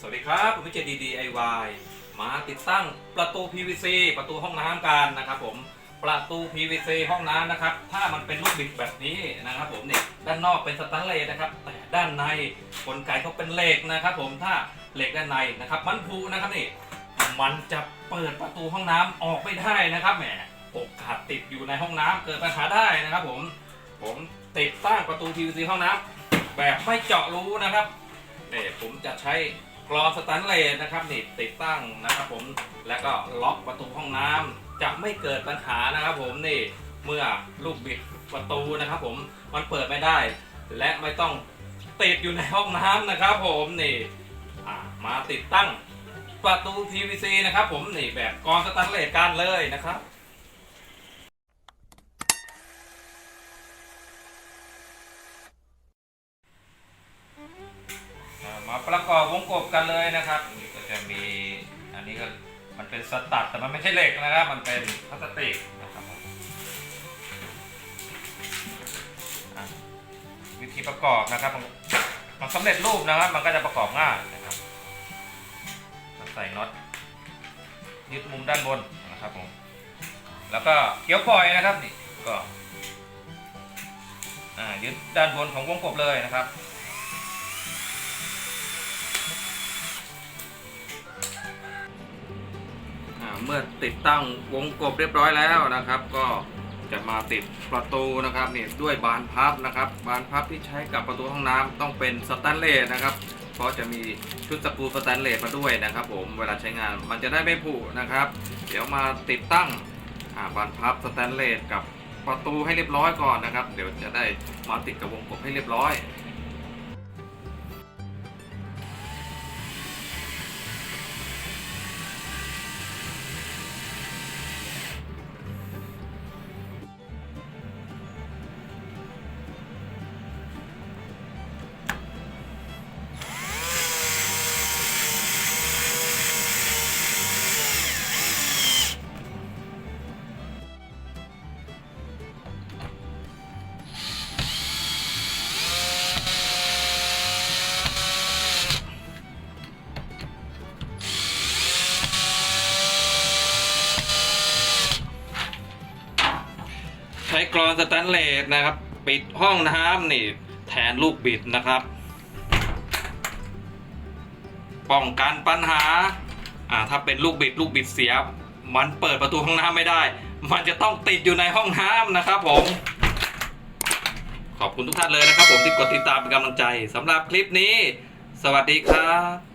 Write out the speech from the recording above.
สวัสดีครับผมวิจิตร DIY มาติดตั้งประตู PVC ประตูห้องน้ำกันนะครับผมประตู PVC ห้องน้ำนะครับ ถ้ามันเป็นลูกบิดแบบนี้นะครับผมเนี่ยด้านนอกเป็นสแตนเลสนะครับ แต่ด้านในกลไกเขาเป็นเหล็กนะครับ ผมถ้าเหล็กด้านในนะครับ มันพุนะครับนี่มันจะเปิดประตูห้องน้ำออกไม่ได้นะครับแหมโอกาสติดอยู่ในห้องน้ำเกิดปัญหาได้นะครับ ผมผมติดตั้งประตู PVC ห้องน้ำแบบไม่เจาะรูนะครับนี่ผมจะใช้ กรอนสแตนเลสนะครับนี่ติดตั้งนะครับผมแล้วก็ล็อกประตูห้องน้ำจะไม่เกิดปัญหานะครับผมนี่เมื่อลูกบิดประตูนะครับผมมันเปิดไม่ได้ และไม่ต้องติดอยู่ในห้องน้ำนะครับ ผมนี่มาติดตั้งประตู PVC นะครับผมนี่แบบกรอนสแตนเลสกันเลยนะครับ มาประกอบวงกบกันเลยนะครับนี่ก็จะมีอันนี้ก็มันเป็นสตัดแต่มันไม่ใช่เหล็กนะครับ มันเป็นพลาสติกนะครับวิธีประกอบนะครับมันสำเร็จรูปนะครับ มันก็จะประกอบง่ายนะครับใส่น็อตยึดมุมด้านบนนะครับผมแล้วก็เกี้ยวปล่อยนะครับนี่ก็อ่ายึดด้านบนของวงกบเลยนะครับ เมื่อติดตั้งวงกบเรียบร้อยแล้วนะครับ ก็จะมาติดประตูนะครับนี่ด้วยบานพับนะครับ บานพับที่ใช้กับประตูห้องน้ำต้องเป็นสแตนเลสนะครับ เพราะจะมีชุดสกรูสแตนเลสมาด้วยนะครับ ผมเวลาใช้งานมันจะได้ไม่ผุนะครับ เดี๋ยวมาติดตั้งบานพับสแตนเลสกับประตูให้เรียบร้อยก่อนนะครับ เดี๋ยวจะได้มาติดกับวงกบให้เรียบร้อย ช้กรอนสแตนเลสนะครับ ปิดห้องน้ำนี่แทนลูกบิดนะครับ ป้องกันปัญหาอ่าถ้าเป็นลูกบิดลูกบิดเสีย มันเปิดประตูห้องน้ำไม่ได้ มันจะต้องติดอยู่ในห้องน้ำนะครับผม ขอบคุณทุกท่านเลยนะครับผมที่กดติดตามเป็นกำลังใจสำหรับคลิปนี้ สวัสดีครับ